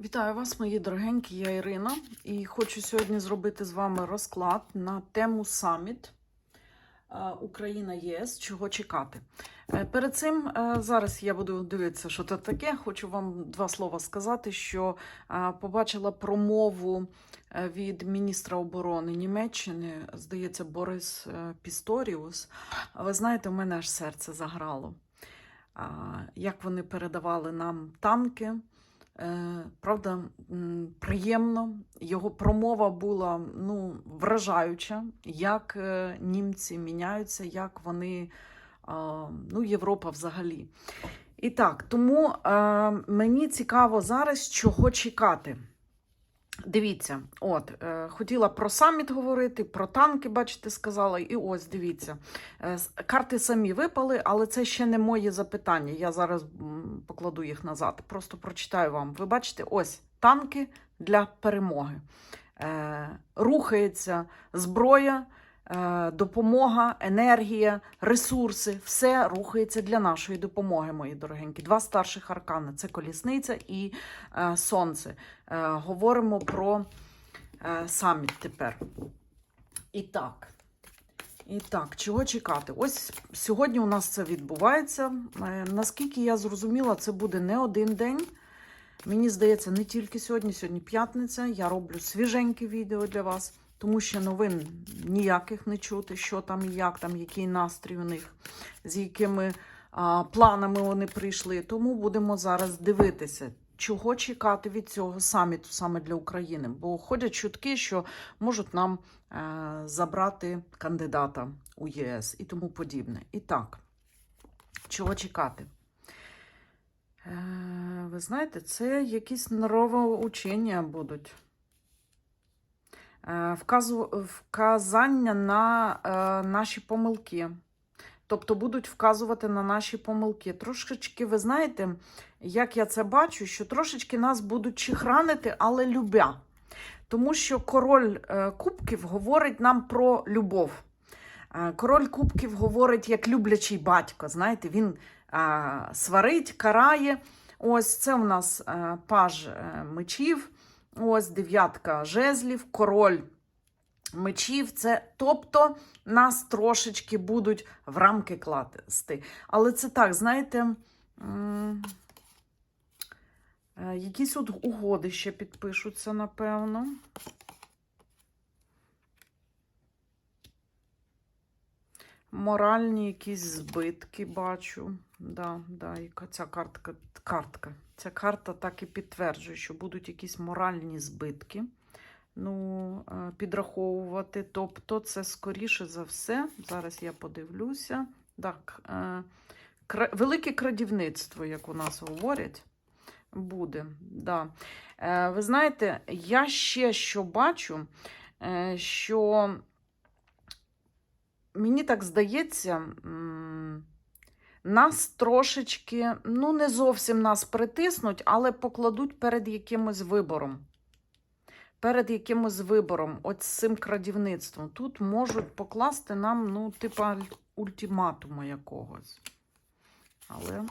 Вітаю вас, мої дорогенькі, я Ірина, і хочу сьогодні зробити з вами розклад на тему саміт е, Україна ЄС. Чого чекати? Е, Перед цим е, зараз я буду дивитися, що це таке. Хочу вам два слова сказати, що побачила промову від міністра оборони Німеччини, здається, Борис Пісторіус. Ви знаєте, у мене аж серце заграло. Як вони передавали нам танки. Е, Правда, приємно. Його промова була ну, вражаюча, як е, німці міняються, як вони, ну, Європа взагалі. І так, тому е, мені цікаво зараз, чого чекати. Дивіться, от, е, хотіла про саміт говорити, про танки, бачите, сказала. І ось дивіться. Е, карти самі випали, але це ще не мої запитання. Я зараз покладу їх назад. Просто прочитаю вам. Ви бачите, ось танки для перемоги. Е, рухається зброя, допомога, енергія, ресурси. Все рухається для нашої допомоги, мої дорогенькі. Два старших аркани це колісниця і е, сонце. Е, говоримо про е, саміт тепер. І так. І так, чого чекати? Ось сьогодні у нас це відбувається. Е, Наскільки я зрозуміла, це буде не один день. Мені здається, не тільки сьогодні, сьогодні п'ятниця. Я роблю свіженьке відео для вас, тому що новин ніяких не чути, що там і як там, який настрій у них, з якими а, планами вони прийшли. Тому будемо зараз дивитися, чого чекати від цього саміту саме для України. Бо ходять чутки, що можуть нам е, забрати кандидата у ЄС і тому подібне. І так, чого чекати? Е, ви знаєте, це якісь норовоучення будуть. Е, вказання на е, наші помилки. Тобто будуть вказувати на наші помилки. Трошечки, ви знаєте, як я це бачу, що трошечки нас будуть чихранити, але любя. Тому що король е, кубків говорить нам про любов. Король кубків говорить як люблячий батько. Знаєте, він сварить, карає. Ось це у нас паж мечів, ось дев'ятка жезлів, король мечів. Це, тобто нас трошечки будуть в рамки класти. Але це так, знаєте, е, якісь от угоди ще підпишуться, напевно. Моральні якісь збитки бачу. Да, да, і ця картка, картка. Ця карта так і підтверджує, що будуть якісь моральні збитки. Ну, е, підраховувати. Тобто, це скоріше за все. Зараз я подивлюся. Так, е, велике крадівництво, як у нас говорять, буде. Да. Е, ви знаєте, я ще що бачу, що мені так здається, нас трошечки, ну, не зовсім нас притиснуть, але покладуть перед якимось вибором. Перед якимось вибором, от з цим крадівництвом. Тут можуть покласти нам, ну, типа ультиматуму якогось. Але,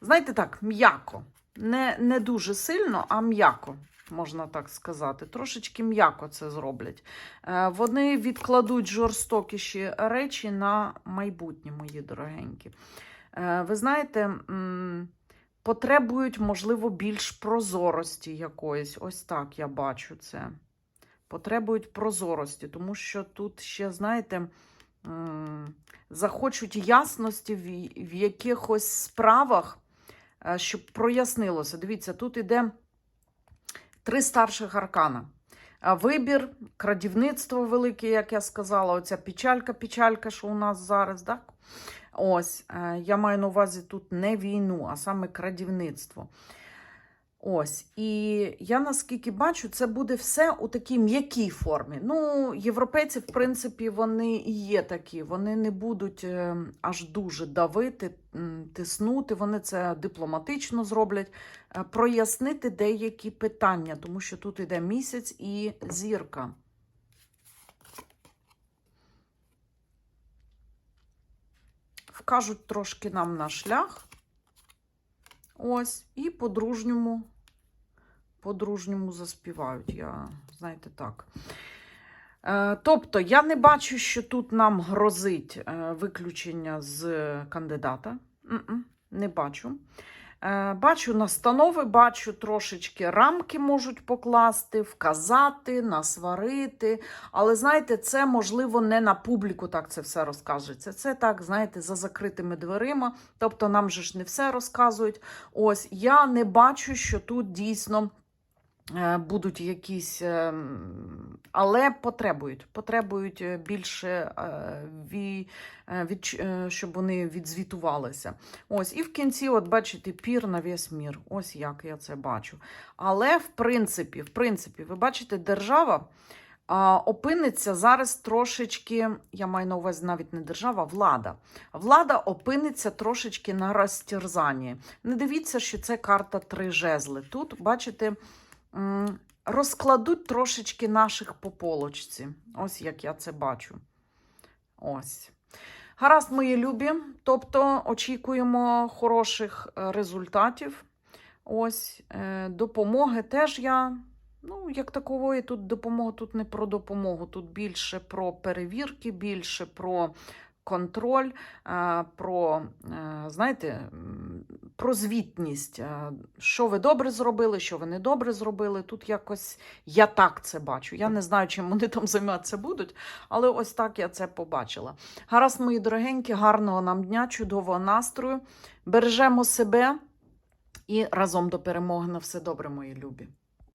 знаєте так, м'яко. Не, не дуже сильно, а м'яко, можна так сказати. Трошечки м'яко це зроблять. Е, Вони відкладуть жорстокіші речі на майбутнє, мої дорогенькі. Е, Ви знаєте, потребують, можливо, більш прозорості якоїсь. Ось так я бачу це. Потребують прозорості, тому що тут ще, знаєте, захочуть ясності в, якихось справах, е, щоб прояснилося. Дивіться, тут іде три старших аркана. Вибір, крадівництво велике, як я сказала, оця печалька-печалька, що у нас зараз, так? Ось, е, я маю на увазі тут не війну, а саме крадівництво. Ось, і я наскільки бачу, це буде все у такій м'якій формі. Ну, європейці, в принципі, вони і є такі. Вони не будуть е, аж дуже давити, тиснути. Вони це дипломатично зроблять, е, прояснити деякі питання, тому що тут іде місяць і зірка. Вкажуть трошки нам на шлях. Ось, і по-дружньому, по-дружньому заспівають. Я, знаєте, так. Е, Тобто, я не бачу, що тут нам грозить е, виключення з кандидата. Не бачу. Е, Бачу настанови, бачу трошечки рамки можуть покласти, вказати, насварити. Але знаєте, це можливо не на публіку так це все розкажеться. Це так, знаєте, за закритими дверима. Тобто нам же ж не все розказують. Ось я не бачу, що тут дійсно. Е, Будуть якісь, е, але потребують. Потребують е, більше, щоб вони відзвітувалися. Ось, і в кінці, от бачите, пір на весь мір. Ось як я це бачу. Але в принципі, в принципі, ви бачите, держава опиниться зараз трошечки, я маю на увазі навіть не держава, влада. Влада опиниться трошечки на розтерзанні. Не дивіться, що це карта три жезли. Тут, бачите, розкладуть трошечки наших по полочці. Ось як я це бачу. Ось. Гаразд, мої любі. Тобто очікуємо хороших е, результатів. Ось е, допомоги теж я. Ну, як такової, тут допомога тут не про допомогу, тут більше про перевірки, більше про контроль, е, про, знаєте, про звітність. е, Що ви добре зробили, що ви не добре зробили. Тут якось я так це бачу. Я не знаю, чим вони там займатися будуть, але ось так я це побачила. Гаразд, мої дорогенькі, гарного нам дня, чудового настрою. Бережемо себе і разом до перемоги на все добре, мої любі.